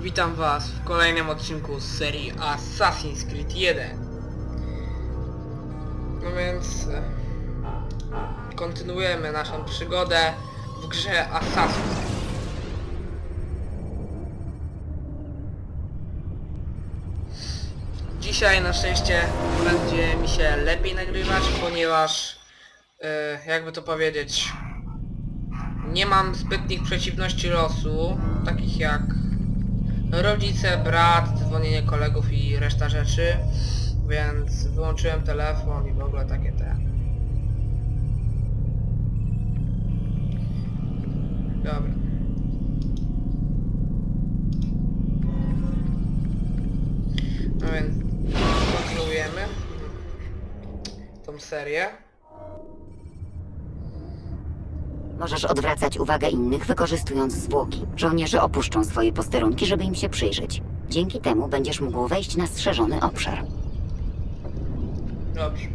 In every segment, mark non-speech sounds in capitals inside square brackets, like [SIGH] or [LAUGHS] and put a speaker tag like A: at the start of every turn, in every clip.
A: Witam was w kolejnym odcinku z serii Assassin's Creed 1. No więc... e, Kontynuujemy naszą przygodę w grze Assassin's Creed. Dzisiaj na szczęście będzie mi się lepiej nagrywać, ponieważ... e, jakby to powiedzieć... Nie mam zbytnich przeciwności losu, takich jak rodzice, brat, dzwonienie kolegów i reszta rzeczy, więc wyłączyłem telefon i w ogóle takie te. Dobra. No więc kontynuujemy tą serię.
B: Możesz odwracać uwagę innych, wykorzystując zwłoki. Żołnierze opuszczą swoje posterunki, żeby im się przyjrzeć. Dzięki temu będziesz mógł wejść na strzeżony obszar.
A: Dobrze.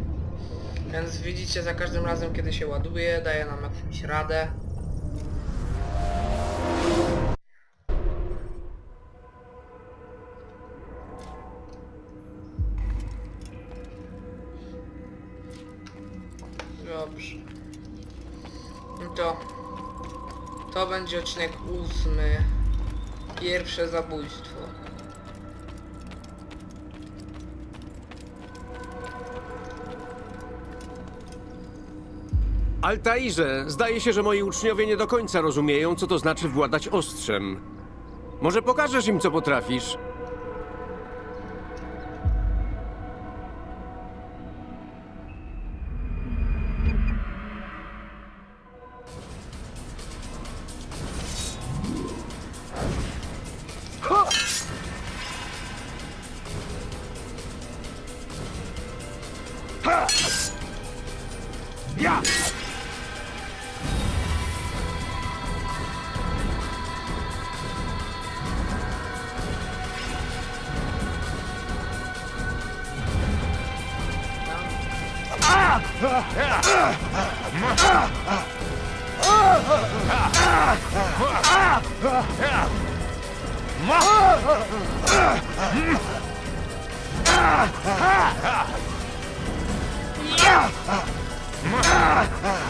A: Więc widzicie, za każdym razem, kiedy się ładuje, daje nam jakąś radę. Dobrze. To... To będzie odcinek ósmy. Pierwsze zabójstwo.
C: Altairze, zdaje się, że moi uczniowie nie do końca rozumieją, co to znaczy władać ostrzem. Może pokażesz im, co potrafisz?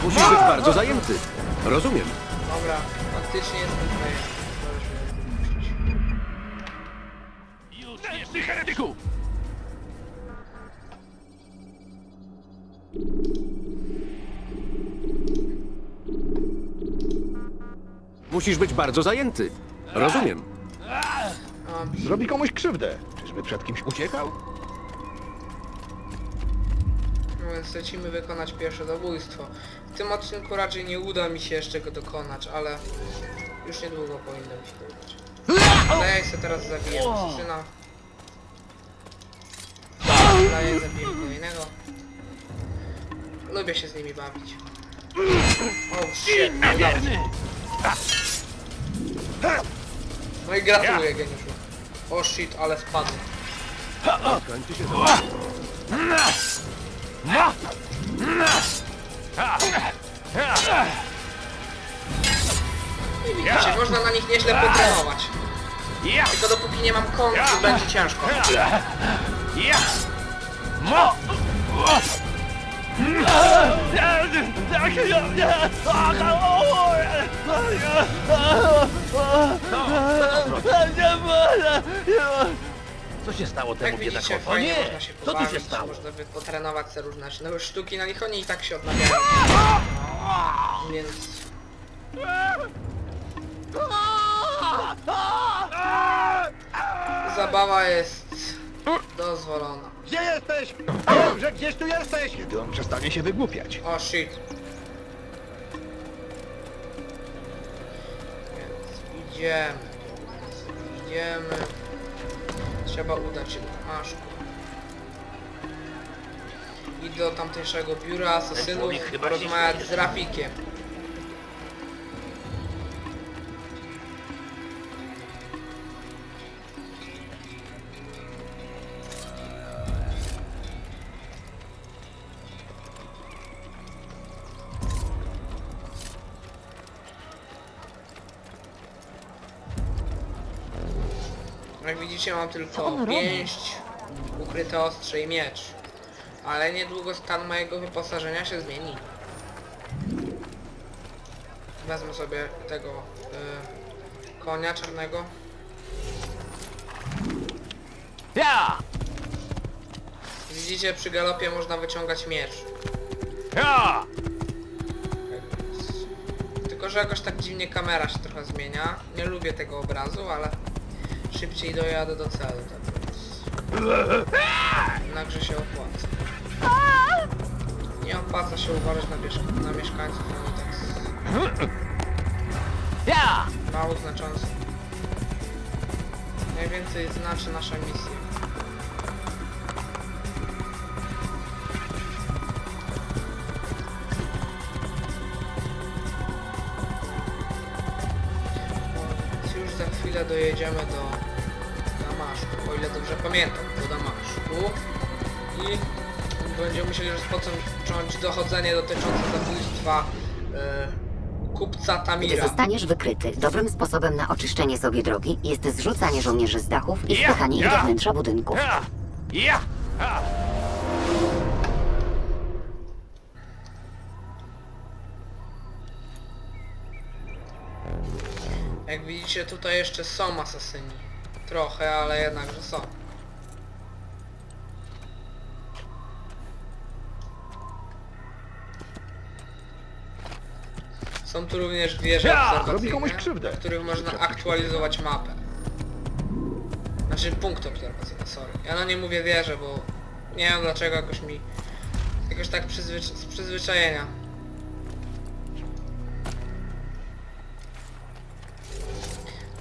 C: Musisz być bardzo zajęty. Rozumiem.
A: Dobra, faktycznie jestem tutaj.
D: Już nie, ty heretyku!
C: Musisz być bardzo zajęty. Rozumiem.
D: Zrobi komuś krzywdę. Czyżby przed kimś uciekał?
A: No więc lecimy wykonać pierwsze zabójstwo. W tym odcinku raczej nie uda mi się jeszcze go dokonać, ale już niedługo powinno mi się to udać. Ale ja się teraz zabiję syna. Daję zabiję kolejnego. Lubię się z nimi bawić. O shit, udało się. No i gratuluję geniuszu. O shit, ale spadł.
C: Kończy się to.
A: I widzicie, można na nich nieźle potrenować. Tylko dopóki nie mam kontru, będzie ciężko.
D: Ja! Mo! Co się stało temu
A: Jak widzicie,
D: biedakowi? O
A: fajnie
D: nie!
A: można się
D: Co tu
A: pobawić,
D: się stało?
A: można by potrenować te różne nowe sztuki na nich, oni i tak się odnawiają. Więc... Zabawa jest dozwolona.
D: Gdzie jesteś? Wiem, że gdzieś tu jesteś! Kiedy on przestanie się wygłupiać?
A: O shit. Więc idziemy. Idziemy. Trzeba udać się do Damaszku. I do tamtejszego biura asasynów
D: człowiek chyba się
A: porozmawiać
D: śmieje.
A: z Rafikiem. Jak widzicie mam tylko pięść, ukryte ostrze i miecz. Ale niedługo stan mojego wyposażenia się zmieni. Wezmę sobie tego y, konia czarnego.
E: Ja!
A: Widzicie przy galopie można wyciągać miecz.
E: Ja!
A: Tylko, że jakoś tak dziwnie kamera się trochę zmienia. Nie lubię tego obrazu, ale szybciej dojadę do celu, tak więc... Jednakże się opłaca. Nie opłaca się uważać na, miesz- na mieszkańców, oni tak
E: Ja!
A: mało znaczący. Najwięcej znaczy nasza misja. Już za chwilę dojedziemy do Damaszku, o ile dobrze pamiętam, do Damaszku i będziemy musieli rozpocząć dochodzenie dotyczące zabójstwa e, kupca
B: Gdy
A: Tamira.
B: zostaniesz wykryty, dobrym sposobem na oczyszczenie sobie drogi jest zrzucanie żołnierzy z dachów i
E: Ja,
B: wpychanie ich
E: ja.
B: do wnętrza budynków.
E: Ja!
A: Jak widzicie tutaj jeszcze są asasyni. Trochę, ale jednakże są. Są tu również wieże
E: Ja!
D: Robi
A: obserwacyjne,
D: komuś krzywdę.
A: w których można aktualizować mapę. Znaczy punkt obserwacyjny, sorry. Ja no nie mówię wieże, bo nie wiem dlaczego jakoś mi... Jakoś tak przyzwycz z przyzwyczajenia.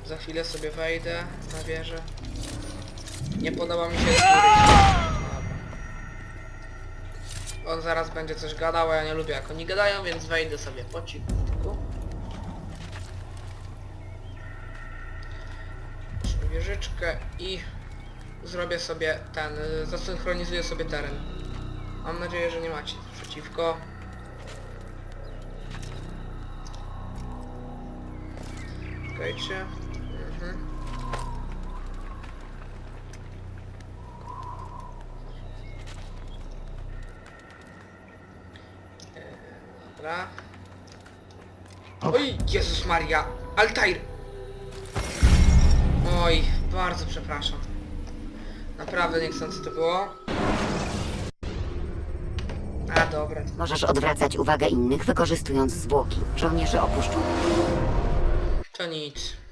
A: Za chwilę sobie wejdę na wieżę. Nie podoba mi się. [GASPS] On zaraz będzie coś gadał, a ja nie lubię jak oni gadają, więc wejdę sobie po cichutku. Wieżyczkę i zrobię sobie ten, zasynchronizuję sobie teren. Mam nadzieję, że nie macie przeciwko. Czekajcie. Mhm. Dobra. Oj, Jezus Maria! Altair! Oj, bardzo przepraszam. Naprawdę niechcący to było. A, dobra.
B: Możesz odwracać uwagę innych, wykorzystując zwłoki. Żołnierze opuszczą.
A: To nic.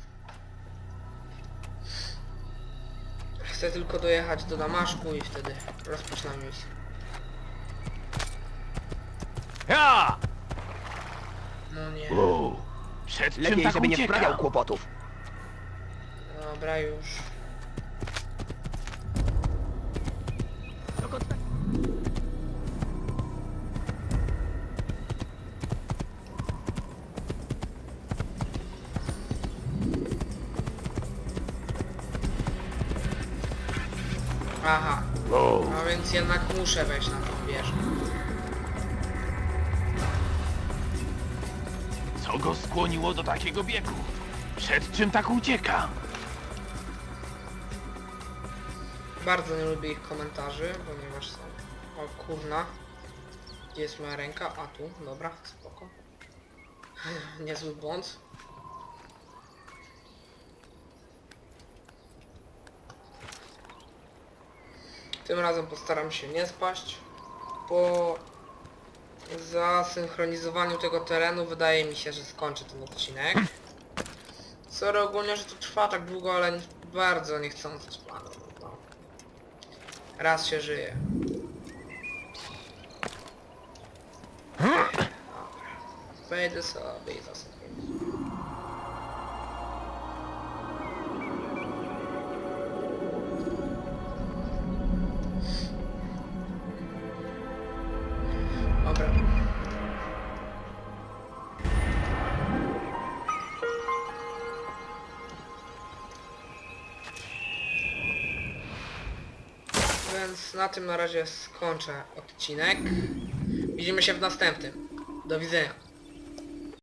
A: Chcę tylko dojechać do Damaszku i wtedy rozpoczynam misję.
E: Ja!
A: No nie.
E: Przed czym
D: Lepiej,
E: tak
D: żeby nie
E: uciekał?
D: wprawiał kłopotów.
A: Dobra, już. Aha, a więc jednak muszę wejść na tą wieżę.
E: Co go skłoniło do takiego biegu? Przed czym tak ucieka?
A: Bardzo nie lubię ich komentarzy, ponieważ są... O kurna. Gdzie jest moja ręka? A tu, dobra, spoko. [LAUGHS] Niezły błąd. Tym razem postaram się nie spaść. Po zasynchronizowaniu tego terenu wydaje mi się, że skończę ten odcinek. Sorry ogólnie, że to trwa tak długo, ale bardzo niechcący planu. No. Raz się żyje. Wejdę sobie i. Więc na tym na razie skończę odcinek. Widzimy się w następnym. Do widzenia.